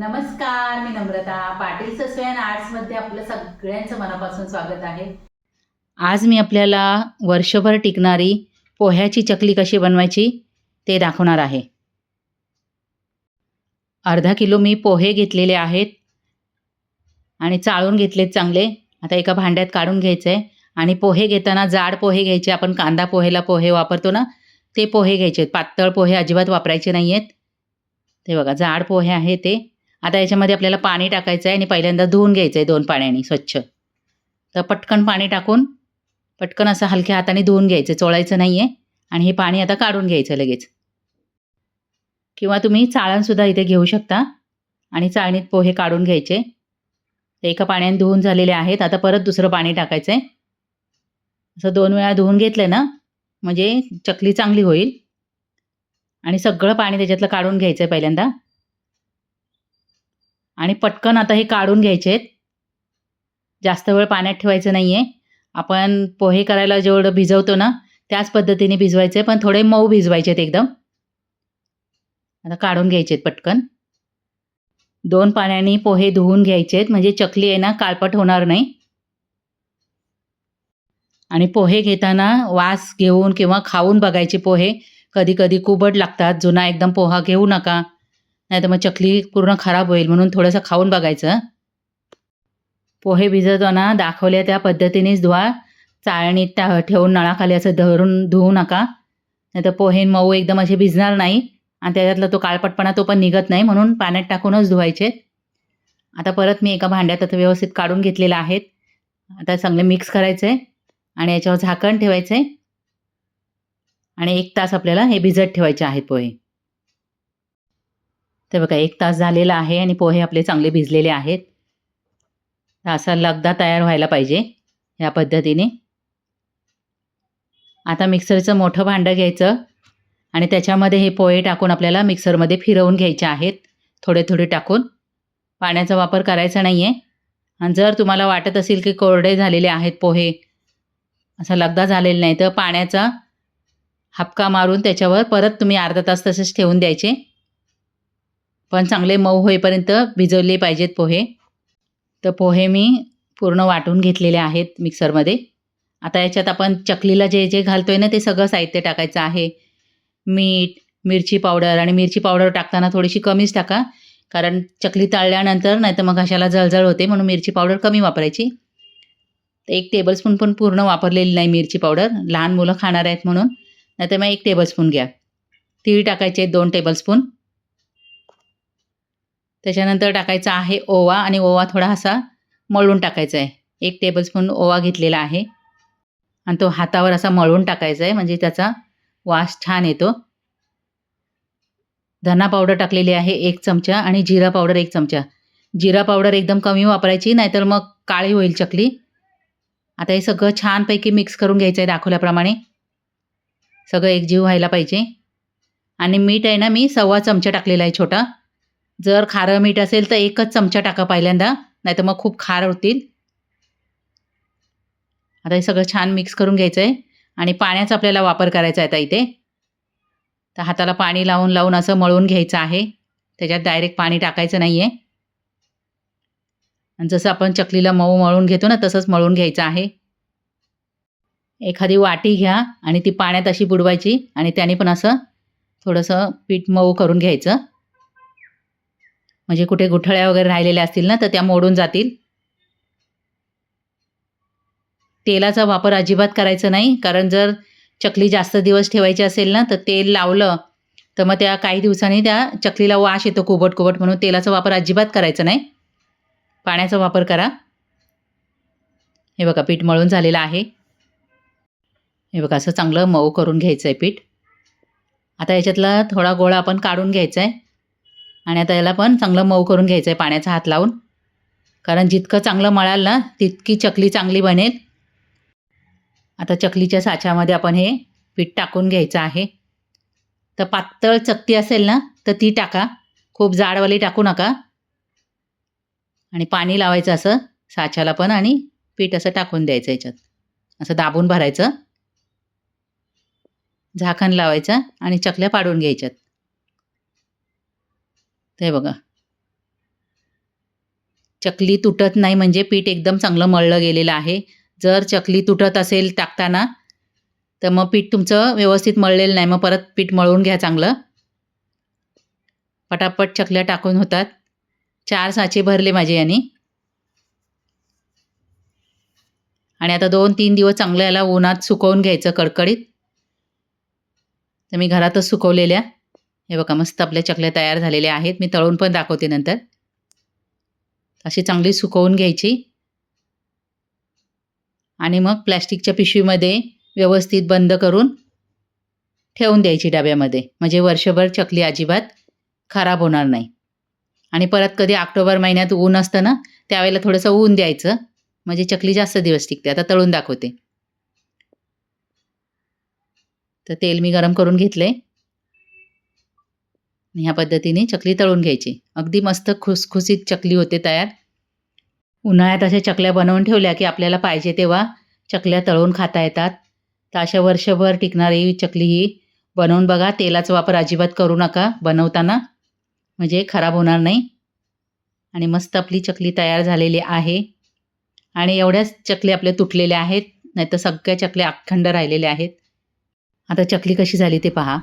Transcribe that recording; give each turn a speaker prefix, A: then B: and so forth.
A: नमस्कार मी नम्रता. पाटील सस्वेन आर्ट्समध्ये आपलं सगळ्यांचं मनापासून स्वागत आहे. आज मी आपल्याला वर्षभर टिकणारी पोह्याची चकली कशी बनवायची ते दाखवणार आहे. अर्धा किलो मी पोहे घेतलेले आहेत आणि चाळून घेतलेत चांगले. आता एका भांड्यात काढून घ्यायचं आहे आणि पोहे घेताना जाड पोहे घ्यायचे. आपण कांदा पोहेला पोहे वापरतो ना ते पोहे घ्यायचे आहेत. पातळ पोहे अजिबात वापरायचे नाही आहेत ते बघा जाड पोहे आहे ते. आता याच्यामध्ये आपल्याला पाणी टाकायचं आहे आणि पहिल्यांदा धुवून घ्यायचं आहे दोन पाण्याने स्वच्छ. तर पटकन पाणी टाकून पटकन असं हलक्या हाताने धुवून घ्यायचं चोळायचं नाही आहे आणि हे पाणी आता काढून घ्यायचं लगेच. किंवा तुम्ही चाळणसुद्धा इथे घेऊ शकता आणि चाळणीत पोहे काढून घ्यायचे. ते एका पाण्याने धुवून झालेले आहेत आता परत दुसरं पाणी टाकायचं आहे असं दोन वेळा धुवून घेतलं ना म्हणजे चकली चांगली होईल. आणि सगळं पाणी त्याच्यातलं काढून घ्यायचं आहे पहिल्यांदा. आणि पटकन आता हे काढून घ्यायचे आहेत. जास्त वेळ पाण्यात ठेवायचं नाही आहे आपण पोहे करायला जेवढं भिजवतो ना त्याच पद्धतीने भिजवायचे आहे पण थोडे मऊ भिजवायचे आहेत एकदम. आता काढून घ्यायचे आहेत पटकन. दोन पाण्याने पोहे धुवून घ्यायचे आहेत. म्हणजे चकली आहे ना काळपट होणार नाही. आणि पोहे घेताना वास घेऊन किंवा खाऊन बघायचे पोहे. कधी कधी कुबट लागतात जुना एकदम पोहा घेऊ नका. नाही तर मग चकली पूर्ण खराब होईल म्हणून थोडंसं खाऊन बघायचं. पोहे भिजवताना दाखवल्या त्या पद्धतीनेच धुवा. चाळणीत त्या ठेवून नळाखाली असं धरून धुवू नका. नाही तर पोहे मऊ एकदम असे भिजणार नाही. आणि त्याच्यातला तो काळपटपणा तो पण निघत नाही म्हणून पाण्यात टाकूनच धुवायचे. आता परत मी एका भांड्यात आता व्यवस्थित काढून घेतलेलं आहेत. आता चांगले मिक्स करायचं आहे आणि याच्यावर झाकण ठेवायचं. आहे आणि एक तास आपल्याला हे भिजत ठेवायचे आहेत पोहे. ते बघा एक तास झालेला आहे आणि पोहे आपले चांगले भिजलेले आहेत. असा लगदा तयार व्हायला पाहिजे या पद्धतीने. आता मिक्सरचं मोठं भांडं घ्यायचं आणि त्याच्यामध्ये हे पोहे टाकून आपल्याला मिक्सरमध्ये फिरवून घ्यायचे आहेत. थोडे थोडे टाकून. पाण्याचा वापर करायचा नाही आहे आणि जर तुम्हाला वाटत असेल की कोरडे झालेले आहेत पोहे असा लगदा झालेला नाही तर पाण्याचा हापका मारून त्याच्यावर परत तुम्ही अर्धा तास तसेच ठेवून द्यायचे. पण चांगले मऊ होईपर्यंत भिजवले पाहिजेत पोहे. तर पोहे मी पूर्ण वाटून घेतलेले आहेत मिक्सरमध्ये. आता याच्यात आपण चकलीला जे जे घालतो आहे ना ते सगळं साहित्य टाकायचं आहे. मीठ मिरची पावडर आणि मिरची पावडर टाकताना थोडीशी कमीच टाका. कारण चकली तळल्यानंतर नाही तर मग घशाला जळजळ होते म्हणून मिरची पावडर कमी वापरायची. एक टेबलस्पून पण पूर्ण वापरलेली नाही मिरची पावडर. लहान मुलं खाणार आहेत म्हणून. नाही तर मग एक टेबलस्पून घ्या. तीळ टाकायचे दोन टेबलस्पून त्याच्यानंतर टाकायचा आहे ओवा आणि ओवा थोडा असा मळून टाकायचा आहे एक टेबलस्पून ओवा घेतलेला आहे. आणि तो हातावर असा मळून टाकायचा आहे म्हणजे त्याचा वास छान येतो. धना पावडर टाकलेली आहे एक चमचा आणि जिरा पावडर एक चमचा. जिरा पावडर एकदम कमी वापरायची नाहीतर मग काळी होईल चकली. आता हे सगळं छानपैकी मिक्स करून घ्यायचं आहे दाखवल्याप्रमाणे. सगळं एकजीव व्हायला पाहिजे. आणि मीठ आहे ना मी सव्वा चमचा टाकलेला आहे छोटा. जर खारं मीठ असेल तर एकच चमचा टाका पहिल्यांदा नाही तर मग खूप खार होतील. आता हे सगळं छान मिक्स करून घ्यायचं आहे आणि पाण्याचा आपल्याला वापर करायचा आहे आता इथे. तर हाताला पाणी लावून लावून असं मळून घ्यायचं आहे. त्याच्यात डायरेक्ट पाणी टाकायचं नाही आहे आणि जसं आपण चकलीला मऊ मळून घेतो ना तसंच मळून घ्यायचं आहे. एखादी वाटी घ्या आणि ती पाण्यात अशी बुडवायची आणि त्याने पण असं थोडंसं पीठ मऊ करून घ्यायचं. म्हणजे कुठे गुठळ्या वगैरे राहिलेल्या असतील ना तर त्या मोडून जातील. तेलाचा वापर अजिबात करायचा नाही कारण जर चकली जास्त दिवस ठेवायची असेल ना तर तेल लावलं तर मग त्या काही दिवसांनी त्या चकलीला वाश येतो कुबट कुबट म्हणून तेलाचा वापर अजिबात करायचा नाही. पाण्याचा वापर करा. हे बघा पीठ मळून झालेलं आहे. हे बघा असं चांगलं मऊ करून घ्यायचं आहे पीठ. आता याच्यातला थोडा गोळा आपण काढून घ्यायचा आहे आणि आता याला पण चांगलं मऊ करून घ्यायचं आहे पाण्याचा हात लावून. कारण जितकं चांगलं मळाल ना तितकी चकली चांगली बनेल. आता चकलीच्या साच्यामध्ये आपण हे पीठ टाकून घ्यायचं आहे. तर पातळ चकती असेल ना तर ती टाका. खूप जाडवाली टाकू नका. आणि पाणी लावायचं असं साच्याला पण आणि पीठ असं टाकून द्यायचं याच्यात. असं दाबून भरायचं. झाकण लावायचं आणि चकल्या पाडून घ्यायच्यात. ते बघा. चकली तुटत नाही म्हणजे पीठ एकदम चांगलं मळलं गेलेलं आहे. जर चकली तुटत असेल टाकताना तर मग पीठ तुमचं व्यवस्थित मळलेलं नाही. मग परत पीठ मळून घ्या चांगलं. पटापट चकल्या टाकून होतात. चार साचे भरले माझे यांनी. आणि आता दोन तीन दिवस चांगलं याला उन्हात सुकवून घ्यायचं कडकडीत. तर मी घरातच सुकवलेल्या. हे बघा मस्त आपल्या चकल्या तयार झालेल्या आहेत. मी तळून पण दाखवते नंतर. अशी चांगली सुकवून घ्यायची. आणि मग प्लॅस्टिकच्या पिशवीमध्ये व्यवस्थित बंद करून ठेवून द्यायची डब्यामध्ये. म्हणजे वर्षभर चकली अजिबात खराब होणार नाही. आणि परत कधी ऑक्टोबर महिन्यात ऊन असतं ना त्यावेळेला थोडंसं ऊन द्यायचं. म्हणजे चकली जास्त दिवस टिकते. आता तळून दाखवते. तर तेल मी गरम करून घेतले ह्या पद्धतीने चकली तळून घ्यायची. अगदी मस्त खुसखुसीत चकली होते तयार. उन्हाळ्यात अशा चकल्या बनवून ठेवल्या की आपल्याला पाहिजे तेव्हा चकल्या तळून खाता येतात. तर अशा वर्षभर टिकणारी चकली ही बनवून बघा. तेलाचा वापर अजिबात करू नका बनवताना. म्हणजे खराब होणार नाही. आणि मस्त आपली चकली तयार झालेली आहे. आणि एवढ्याच चकली आपल्या तुटलेल्या आहेत. नाहीतर सगळ्या चकल्या अखंड राहिलेल्या आहेत. आता चकली कशी झाली ते पहा.